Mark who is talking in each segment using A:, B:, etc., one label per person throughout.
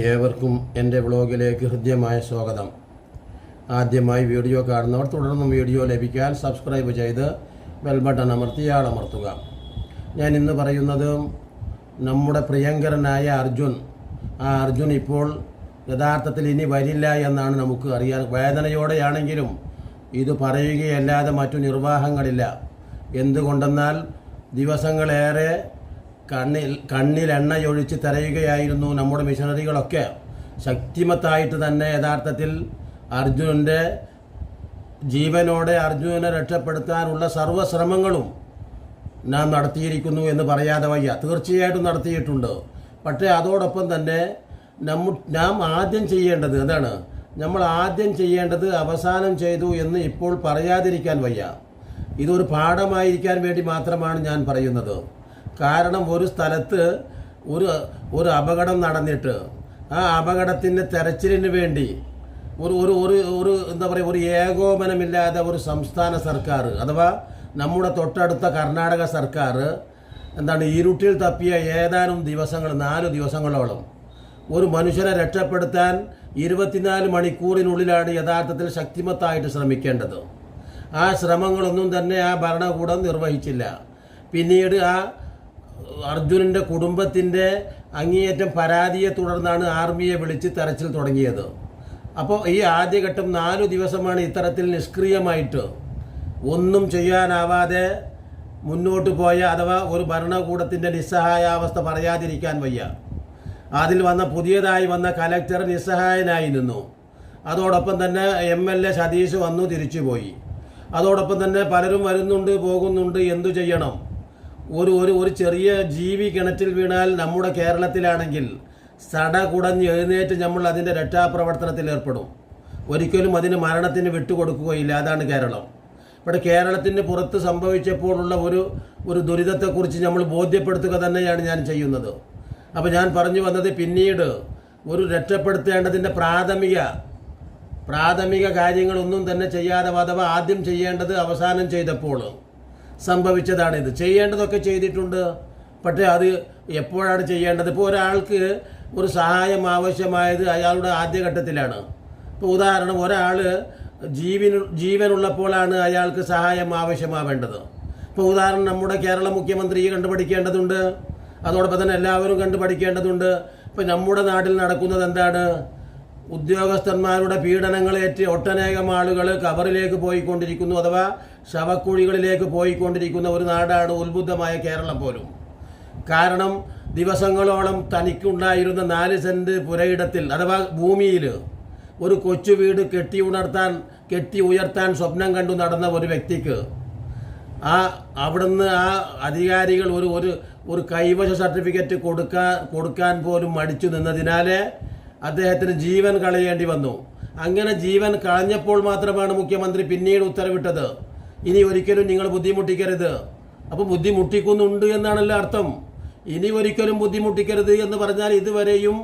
A: ഏവർക്കും എന്റെ വ്ളോഗിലേക്ക് ഹൃദ്യമായ സ്വാഗതം. ആദ്യമായി വീഡിയോ കാണുന്നവർ തുടർന്നും വീഡിയോ ലഭിക്കാൻ സബ്സ്ക്രൈബ് ചെയ്ത് ബെൽ ബട്ടൺ അമർത്തി ആളമർത്തുക. ഞാൻ ഇന്ന് പറയുന്നത് നമ്മുടെ പ്രിയങ്കരനായ അർജുൻ. ആ അർജുൻ ഇപ്പോൾ യഥാർത്ഥത്തിൽ ഇനി വരില്ല എന്നാണ് നമുക്ക് അറിയാൻ വേദനയോടെയാണെങ്കിലും ഇത് പറയുകയല്ലാതെ മറ്റു നിർവാഹങ്ങളില്ല. എന്തുകൊണ്ടെന്നാൽ ദിവസങ്ങളേറെ കണ്ണിൽ കണ്ണിൽ എണ്ണയൊഴിച്ച് തരയുകയായിരുന്നു നമ്മുടെ മിഷണറികളൊക്കെ. ശക്തിമത്തായിട്ട് തന്നെ യഥാർത്ഥത്തിൽ അർജുനന്റെ ജീവനോടെ അർജുനനെ രക്ഷപ്പെടുത്താനുള്ള സർവശ്രമങ്ങളും നാം നടത്തിയിരിക്കുന്നു എന്ന് പറയാതെ വയ്യ. തീർച്ചയായിട്ടും നടത്തിയിട്ടുണ്ട്. പക്ഷേ അതോടൊപ്പം തന്നെ നമ്മ നാം ആദ്യം ചെയ്യേണ്ടത് എന്താണ്? നമ്മൾ ആദ്യം ചെയ്യേണ്ടത് അവസാനം ചെയ്തു എന്ന് ഇപ്പോൾ പറയാതിരിക്കാൻ വയ്യ. ഇതൊരു പാഠമായിരിക്കാൻ വേണ്ടി മാത്രമാണ് ഞാൻ പറയുന്നത്. കാരണം ഒരു സ്ഥലത്ത് ഒരു ഒരു അപകടം നടന്നിട്ട് ആ അപകടത്തിന്റെ തെരച്ചിലിന് വേണ്ടി ഒരു ഒരു ഒരു ഒരു എന്താ പറയുക ഒരു ഏകോപനമില്ലാതെ ഒരു സംസ്ഥാന സർക്കാർ അഥവാ നമ്മുടെ തൊട്ടടുത്ത കർണാടക സർക്കാർ എന്താണ് ഇരുട്ടിൽ തപ്പിയ ഏതാനും ദിവസങ്ങൾ നാല് ദിവസങ്ങളോളം ഒരു മനുഷ്യനെ രക്ഷപ്പെടുത്താൻ ഇരുപത്തിനാല് മണിക്കൂറിനുള്ളിലാണ് യഥാർത്ഥത്തിൽ ശക്തിമത്തായിട്ട് ശ്രമിക്കേണ്ടത്. ആ ശ്രമങ്ങളൊന്നും തന്നെ ആ ഭരണകൂടം നിർവഹിച്ചില്ല. പിന്നീട് ആ അർജുനന്റെ കുടുംബത്തിന്റെ അങ്ങേയറ്റം പരാതിയെ തുടർന്നാണ് ആർമിയെ വിളിച്ച് തെരച്ചിൽ തുടങ്ങിയത്. അപ്പോൾ ഈ ആദ്യഘട്ടം നാലു ദിവസമാണ് ഇത്തരത്തിൽ നിഷ്ക്രിയമായിട്ട്. ഒന്നും ചെയ്യാനാവാതെ മുന്നോട്ട് പോയ അഥവാ ഒരു ഭരണകൂടത്തിന്റെ നിസ്സഹായാവസ്ഥ പറയാതിരിക്കാൻ വയ്യ. അതിൽ വന്ന പുതിയതായി വന്ന കലക്ടർ നിസ്സഹായനായി നിന്നു. അതോടൊപ്പം തന്നെ എം എൽ എ സതീഷ് വന്നു തിരിച്ചുപോയി. അതോടൊപ്പം തന്നെ പലരും വരുന്നുണ്ട് പോകുന്നുണ്ട് എന്തു ചെയ്യണം? ഒരു ഒരു ഒരു ചെറിയ ജീവി കിണറ്റിൽ വീണാൽ നമ്മുടെ കേരളത്തിലാണെങ്കിൽ സട കുടഞ്ഞ് എഴുന്നേറ്റ് നമ്മൾ അതിന്റെ രക്ഷാപ്രവർത്തനത്തിൽ ഏർപ്പെടും. ഒരിക്കലും അതിന് മരണത്തിന് വിട്ടുകൊടുക്കുകയില്ല. അതാണ് കേരളം. ഇവിടെ കേരളത്തിന് പുറത്ത് സംഭവിച്ചപ്പോഴുള്ള ഒരു ഒരു ദുരിതത്തെക്കുറിച്ച് നമ്മൾ ബോധ്യപ്പെടുത്തുക തന്നെയാണ് ഞാൻ ചെയ്യുന്നത്. അപ്പോൾ ഞാൻ പറഞ്ഞു വന്നത് പിന്നീട് ഒരു രക്ഷപ്പെടുത്തേണ്ടതിന്റെ പ്രാഥമിക പ്രാഥമിക കാര്യങ്ങളൊന്നും തന്നെ ചെയ്യാതെ അഥവാ ആദ്യം ചെയ്യേണ്ടത് അവസാനം ചെയ്തപ്പോൾ സംഭവിച്ചതാണിത്. ചെയ്യേണ്ടതൊക്കെ ചെയ്തിട്ടുണ്ട്. പക്ഷേ അത് എപ്പോഴാണ് ചെയ്യേണ്ടത്? ഇപ്പോൾ ഒരാൾക്ക് ഒരു സഹായം ആവശ്യമായത് അയാളുടെ ആദ്യഘട്ടത്തിലാണ്. ഇപ്പോൾ ഉദാഹരണം ഒരാൾ ജീവൻ ജീവനുള്ളപ്പോഴാണ് അയാൾക്ക് സഹായം ആവശ്യമാവേണ്ടത്. ഇപ്പോൾ ഉദാഹരണം നമ്മുടെ കേരള മുഖ്യമന്ത്രിയെ കണ്ടുപഠിക്കേണ്ടതുണ്ട്. അതോടൊപ്പം തന്നെ എല്ലാവരും കണ്ടുപഠിക്കേണ്ടതുണ്ട്. ഇപ്പം നമ്മുടെ നാട്ടിൽ നടക്കുന്നത് എന്താണ്? ഉദ്യോഗസ്ഥന്മാരുടെ പീഡനങ്ങളേറ്റ് ഒട്ടനേകം ആളുകൾ കവറിലേക്ക് പോയിക്കൊണ്ടിരിക്കുന്നു അഥവാ ശവക്കുഴികളിലേക്ക് പോയിക്കൊണ്ടിരിക്കുന്ന ഒരു നാടാണ് ഉത്ബുദ്ധമായ കേരളം പോലും. കാരണം ദിവസങ്ങളോളം തനിക്കുണ്ടായിരുന്ന നാല് സെന്റ് പുരയിടത്തിൽ അഥവാ ഭൂമിയിൽ ഒരു കൊച്ചു വീട് കെട്ടി ഉണർത്താൻ കെട്ടി ഉയർത്താൻ സ്വപ്നം കണ്ടു നടന്ന ഒരു വ്യക്തിക്ക് ആ അവിടുന്ന് ആ അധികാരികൾ ഒരു ഒരു ഒരു കൈവശ സർട്ടിഫിക്കറ്റ് കൊടുക്കാൻ കൊടുക്കാൻ പോലും മടിച്ചു നിന്നതിനാലേ അദ്ദേഹത്തിന് ജീവൻ കളയേണ്ടി വന്നു. അങ്ങനെ ജീവൻ കളഞ്ഞപ്പോൾ മാത്രമാണ് മുഖ്യമന്ത്രി പിന്നീട് ഉത്തരവിട്ടത്. ഇനി ഒരിക്കലും നിങ്ങൾ ബുദ്ധിമുട്ടിക്കരുത്. അപ്പോൾ ബുദ്ധിമുട്ടിക്കുന്നുണ്ട് എന്നാണല്ലോ അർത്ഥം. ഇനി ഒരിക്കലും ബുദ്ധിമുട്ടിക്കരുത് എന്ന് പറഞ്ഞാൽ ഇതുവരെയും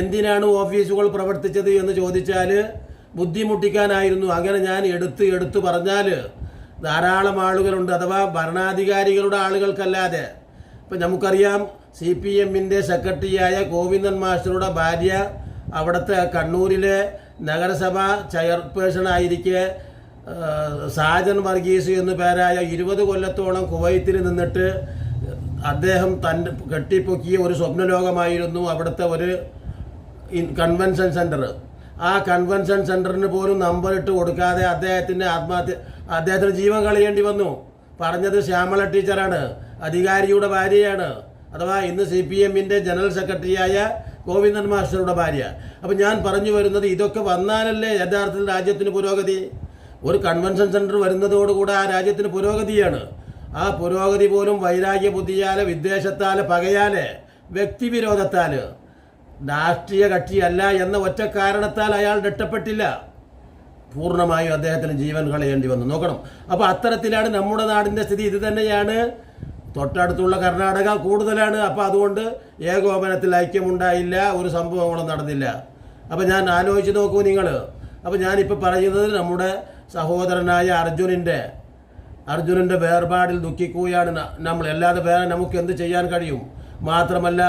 A: എന്തിനാണ് ഓഫീസുകൾ പ്രവർത്തിച്ചത് എന്ന് ചോദിച്ചാൽ ബുദ്ധിമുട്ടിക്കാനായിരുന്നു. അങ്ങനെ ഞാൻ എടുത്ത് എടുത്ത് പറഞ്ഞാൽ ധാരാളം ആളുകളുണ്ട്. അഥവാ ഭരണാധികാരികളുടെ ആളുകൾക്കല്ലാതെ. ഇപ്പം നമുക്കറിയാം സി പി എമ്മിന്റെ സെക്രട്ടറിയായ ഗോവിന്ദൻ മാസ്റ്ററുടെ ഭാര്യ അവിടുത്തെ കണ്ണൂരിലെ നഗരസഭ ചെയർപേഴ്സൺ ആയിരിക്കെ സാജൻ വർഗീസ് എന്നു പേരായ ഇരുപത് കൊല്ലത്തോളം കുവൈത്തിൽ നിന്നിട്ട് അദ്ദേഹം തന്റെ കെട്ടിപ്പൊക്കിയ ഒരു സ്വപ്നലോകമായിരുന്നു അവിടുത്തെ ഒരു കൺവെൻഷൻ സെന്റർ ആ കൺവെൻഷൻ സെന്ററിന് പോലും നമ്പർ ഇട്ട് കൊടുക്കാതെ അദ്ദേഹത്തിന്റെ ആത്മഹത്യ അദ്ദേഹത്തിന് ജീവൻ കളയേണ്ടി വന്നു. പറഞ്ഞത് ശ്യാമള ടീച്ചറാണ്. അധികാരിയുടെ ഭാര്യയാണ്. അഥവാ ഇന്ന് സി പി എമ്മിന്റെ ജനറൽ സെക്രട്ടറിയായ ഗോവിന്ദൻ മാസ്റ്ററുടെ ഭാര്യ. അപ്പം ഞാൻ പറഞ്ഞു വരുന്നത് ഇതൊക്കെ വന്നാലല്ലേ യഥാർത്ഥത്തിൽ രാജ്യത്തിന് പുരോഗതി? ഒരു കൺവെൻഷൻ സെന്റർ വരുന്നതോടുകൂടെ ആ രാജ്യത്തിന് പുരോഗതിയാണ്. ആ പുരോഗതി പോലും വൈരാഗ്യ ബുദ്ധിയാലെ വിദ്വേഷത്താലെ പകയാലെ വ്യക്തിവിരോധത്താൽ. രാഷ്ട്രീയ കക്ഷിയല്ല എന്ന ഒറ്റ കാരണത്താൽ അയാൾ രക്ഷപ്പെട്ടില്ല. പൂർണമായും അദ്ദേഹത്തിന് ജീവൻ കളയേണ്ടി വന്നു. നോക്കണം. അപ്പോൾ അത്തരത്തിലാണ് നമ്മുടെ നാടിന്റെ സ്ഥിതി. ഇത് തന്നെയാണ് തൊട്ടടുത്തുള്ള കർണാടക കൂടുതലാണ്. അപ്പോൾ അതുകൊണ്ട് ഏകോപനത്തിൽ ഐക്യമുണ്ടായില്ല ഒരു സംഭവങ്ങളും നടന്നില്ല. അപ്പോൾ ഞാൻ ആലോചിച്ച് നോക്കൂ നിങ്ങൾ അപ്പോൾ ഞാനിപ്പോൾ പറയുന്നത് നമ്മുടെ സഹോദരനായ അർജുനന്റെ അർജുനന്റെ വേർപാടിൽ ദുഃഖിക്കുകയാണ് നമ്മൾ. അല്ലാതെ വേറെ നമുക്ക് എന്ത് ചെയ്യാൻ കഴിയും? മാത്രമല്ല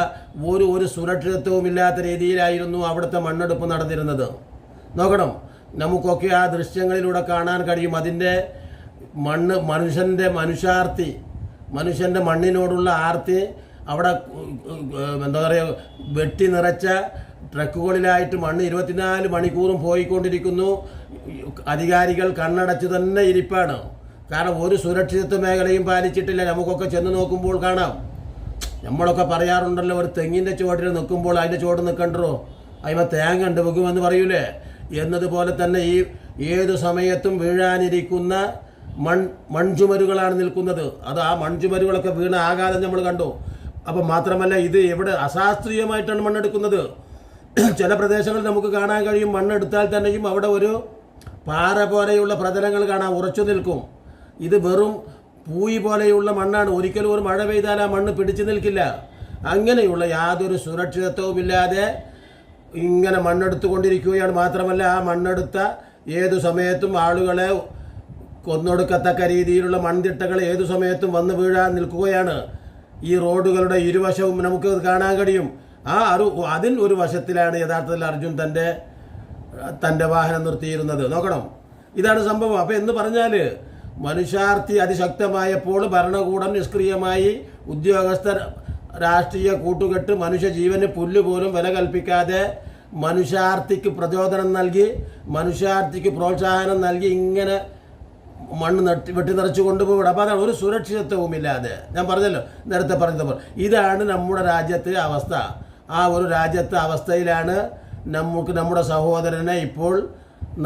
A: ഒരു ഒരു സുരക്ഷിതത്വവും ഇല്ലാത്ത രീതിയിലായിരുന്നു അവിടുത്തെ മണ്ണെടുപ്പ് നടന്നിരുന്നത്. നോക്കണം. നമുക്കൊക്കെ ആ ദൃശ്യങ്ങളിലൂടെ കാണാൻ കഴിയും. അതിന്റെ മണ്ണ് മനുഷ്യന്റെ മനുഷ്യാർത്തി മനുഷ്യന്റെ മണ്ണിനോടുള്ള ആർത്തി അവിടെ എന്താ പറയുക വെട്ടി നിറച്ച ട്രക്കുകളിലായിട്ട് മണ്ണ് ഇരുപത്തിനാല് മണിക്കൂറും പോയിക്കൊണ്ടിരിക്കുന്നു. അധികാരികൾ കണ്ണടച്ച് തന്നെ ഇരിപ്പാണ്. കാരണം ഒരു സുരക്ഷിതത്വ മേഖലയും പാലിച്ചിട്ടില്ല. നമുക്കൊക്കെ ചെന്ന് നോക്കുമ്പോൾ കാണാം. നമ്മളൊക്കെ പറയാറുണ്ടല്ലോ ഒരു തെങ്ങിന്റെ ചുവട്ടിൽ നിൽക്കുമ്പോൾ അതിന്റെ ചുവട് നിൽക്കണ്ടോ? അതിമ തേങ്ങ ഉണ്ട് വെക്കുമെന്ന് പറയൂലേ? എന്നതുപോലെ തന്നെ ഈ ഏതു സമയത്തും വീഴാനിരിക്കുന്ന മൺ മൺചുമരുകളാണ് നിൽക്കുന്നത്. അത് ആ മൺചുമരുകളൊക്കെ വീണ ആഘാതം നമ്മൾ കണ്ടു. അപ്പം മാത്രമല്ല ഇത് എവിടെ അശാസ്ത്രീയമായിട്ടാണ് മണ്ണെടുക്കുന്നത്. ചില പ്രദേശങ്ങളിൽ നമുക്ക് കാണാൻ കഴിയും മണ്ണെടുത്താൽ തന്നെയും അവിടെ ഒരു പാറ പോലെയുള്ള പ്രതലങ്ങൾ കാണാൻ ഉറച്ചു നിൽക്കും. ഇത് വെറും പൂയി പോലെയുള്ള മണ്ണാണ്. ഒരിക്കലും ഒരു മഴ പെയ്താൽ ആ മണ്ണ് പിടിച്ചു നിൽക്കില്ല. അങ്ങനെയുള്ള യാതൊരു സുരക്ഷിതത്വവുമില്ലാതെ ഇങ്ങനെ മണ്ണെടുത്തുകൊണ്ടിരിക്കുകയാണ്. മാത്രമല്ല ആ മണ്ണെടുത്ത ഏതു സമയത്തും ആളുകളെ കൊന്നൊടുക്കത്തക്ക രീതിയിലുള്ള മൺതിട്ടകൾ ഏതു സമയത്തും വന്നു വീഴാൻ നിൽക്കുകയാണ്. ഈ റോഡുകളുടെ ഇരുവശവും നമുക്ക് കാണാൻ കഴിയും. ആ അറു അതിൽ ഒരു വശത്തിലാണ് യഥാർത്ഥത്തിൽ അർജുൻ തന്റെ തന്റെ വാഹനം നിർത്തിയിരുന്നത്. നോക്കണം. ഇതാണ് സംഭവം. അപ്പോൾ എന്ന് പറഞ്ഞാൽ മനുഷ്യാർത്ഥി അതിശക്തമായപ്പോൾ ഭരണകൂടം നിഷ്ക്രിയമായി ഉദ്യോഗസ്ഥർ രാഷ്ട്രീയ കൂട്ടുകെട്ട് മനുഷ്യ ജീവന് പുല്ല് പോലും വില കൽപ്പിക്കാതെ മനുഷ്യാർത്ഥിക്ക് പ്രചോദനം നൽകി മനുഷ്യാർത്ഥിക്ക് പ്രോത്സാഹനം നൽകി ഇങ്ങനെ മണ്ണ് നട്ടി വെട്ടി നിറച്ച് കൊണ്ടുപോകണം അപ്പോൾ അതാണ് ഒരു സുരക്ഷിതത്വവുമില്ലാതെ. ഞാൻ പറഞ്ഞല്ലോ നേരത്തെ പറഞ്ഞത് ഇതാണ് നമ്മുടെ രാജ്യത്തെ അവസ്ഥ. ആ ഒരു രാജ്യത്തെ അവസ്ഥയിലാണ് നമുക്ക് നമ്മുടെ സഹോദരനെ ഇപ്പോൾ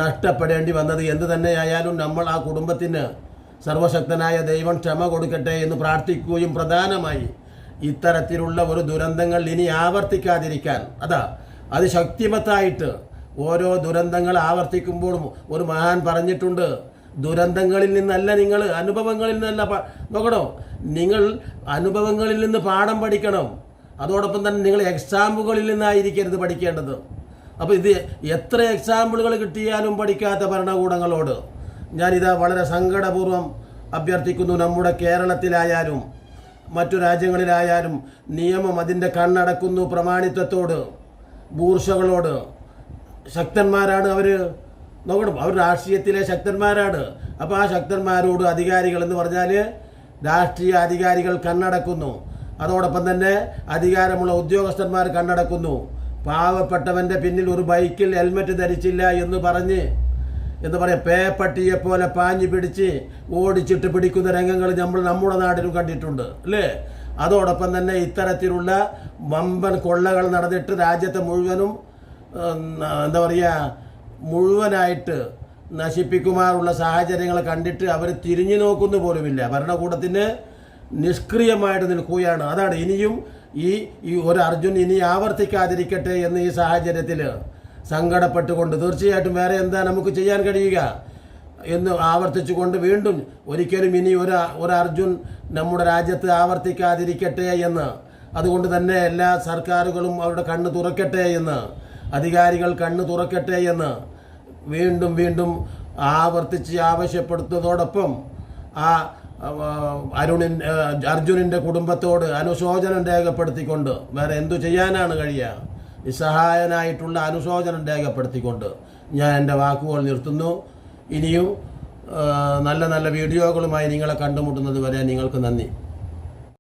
A: നഷ്ടപ്പെടേണ്ടി വന്നത്. എന്ത് തന്നെയായാലും നമ്മൾ ആ കുടുംബത്തിന് സർവശക്തനായ ദൈവം ക്ഷമ കൊടുക്കട്ടെ എന്ന് പ്രാർത്ഥിക്കുകയും പ്രധാനമായി ഇത്തരത്തിലുള്ള ഒരു ദുരന്തങ്ങൾ ഇനി ആവർത്തിക്കാതിരിക്കാൻ. അതാ അത് ശക്തിമത്തായിട്ട് ഓരോ ദുരന്തങ്ങൾ ആവർത്തിക്കുമ്പോഴും ഒരു മഹാൻ പറഞ്ഞിട്ടുണ്ട് ദുരന്തങ്ങളിൽ നിന്നല്ല നിങ്ങൾ അനുഭവങ്ങളിൽ നിന്നല്ല നോക്കണോ? നിങ്ങൾ അനുഭവങ്ങളിൽ നിന്ന് പാഠം പഠിക്കണം. അതോടൊപ്പം തന്നെ നിങ്ങൾ എക്സാമ്പിളുകളിൽ നിന്നായിരിക്കരുത് പഠിക്കേണ്ടത്. അപ്പോൾ ഇത് എത്ര എക്സാമ്പിളുകൾ കിട്ടിയാലും പഠിക്കാത്ത ഭരണകൂടങ്ങളോട് ഞാനിത് വളരെ സങ്കടപൂർവം അഭ്യർത്ഥിക്കുന്നു നമ്മുടെ കേരളത്തിലായാലും മറ്റു രാജ്യങ്ങളിലായാലും നിയമം അതിന്റെ കണ്ണടക്കുന്നു പ്രമാണിത്വത്തോട് ബൂർഷകളോട്. ശക്തന്മാരാണ് അവർ നോക്കണം അവർ രാഷ്ട്രീയത്തിലെ ശക്തന്മാരാണ്. അപ്പോൾ ആ ശക്തന്മാരോട് അധികാരികൾ എന്ന് പറഞ്ഞാൽ രാഷ്ട്രീയ അധികാരികൾ കണ്ണടക്കുന്നു. അതോടൊപ്പം തന്നെ അധികാരമുള്ള ഉദ്യോഗസ്ഥന്മാർ കണ്ണടക്കുന്നു. പാവപ്പെട്ടവന്റെ പിന്നിൽ ഒരു ബൈക്കിൽ ഹെൽമെറ്റ് ധരിച്ചില്ല എന്ന് പറഞ്ഞ് എന്ന് പറയാം പേപ്പട്ടിയെ പോലെ പാഞ്ഞു പിടിച്ച് ഓടിച്ചിട്ട് പിടിക്കുന്ന രംഗങ്ങൾ നമ്മൾ നമ്മുടെ നാട്ടിലും കണ്ടിട്ടുണ്ട് അല്ലേ? അതോടൊപ്പം തന്നെ ഇത്തരത്തിലുള്ള വമ്പൻ കൊള്ളകൾ നടന്നിട്ട് രാജ്യത്തെ മുഴുവനും എന്താ പറയുക മുഴുവനായിട്ട് നശിപ്പിക്കുമാറുള്ള സാഹചര്യങ്ങൾ കണ്ടിട്ട് അവർ തിരിഞ്ഞു നോക്കുന്നു പോലുമില്ല. ഭരണകൂടത്തിന് നിഷ്ക്രിയമായിട്ട് നിൽക്കുകയാണ്. അതാണ് ഇനിയും ഈ ഈ ഒരു അർജുൻ ഇനി ആവർത്തിക്കാതിരിക്കട്ടെ എന്ന് ഈ സാഹചര്യത്തിൽ സങ്കടപ്പെട്ടുകൊണ്ട് തീർച്ചയായിട്ടും വേറെ എന്താ നമുക്ക് ചെയ്യാൻ കഴിയുക എന്ന് ആവർത്തിച്ചുകൊണ്ട് വീണ്ടും ഒരിക്കലും ഇനി ഒരു ഒരു അർജുൻ നമ്മുടെ രാജ്യത്ത് ആവർത്തിക്കാതിരിക്കട്ടെ എന്ന്. അതുകൊണ്ട് തന്നെ എല്ലാ സർക്കാരുകളും അവരുടെ കണ്ണ് തുറക്കട്ടെ എന്ന്. അധികാരികൾ കണ്ണ് തുറക്കട്ടെ എന്ന്. വീണ്ടും വീണ്ടും ആവർത്തിച്ച് ആവശ്യപ്പെടുത്തതോടൊപ്പം ആ അരുണിൻ അർജുനന്റെ കുടുംബത്തോട് അനുശോചനം രേഖപ്പെടുത്തിക്കൊണ്ട് വേറെ എന്തു ചെയ്യാനാണ് കഴിയുക? നിസ്സഹായനായിട്ടുള്ള അനുശോചനം രേഖപ്പെടുത്തിക്കൊണ്ട് ഞാൻ എന്റെ വാക്കുകൾ നിർത്തുന്നു. ഇനിയും നല്ല നല്ല വീഡിയോകളുമായി നിങ്ങളെ കണ്ടുമുട്ടുന്നത് വരെ നിങ്ങൾക്ക് നന്ദി.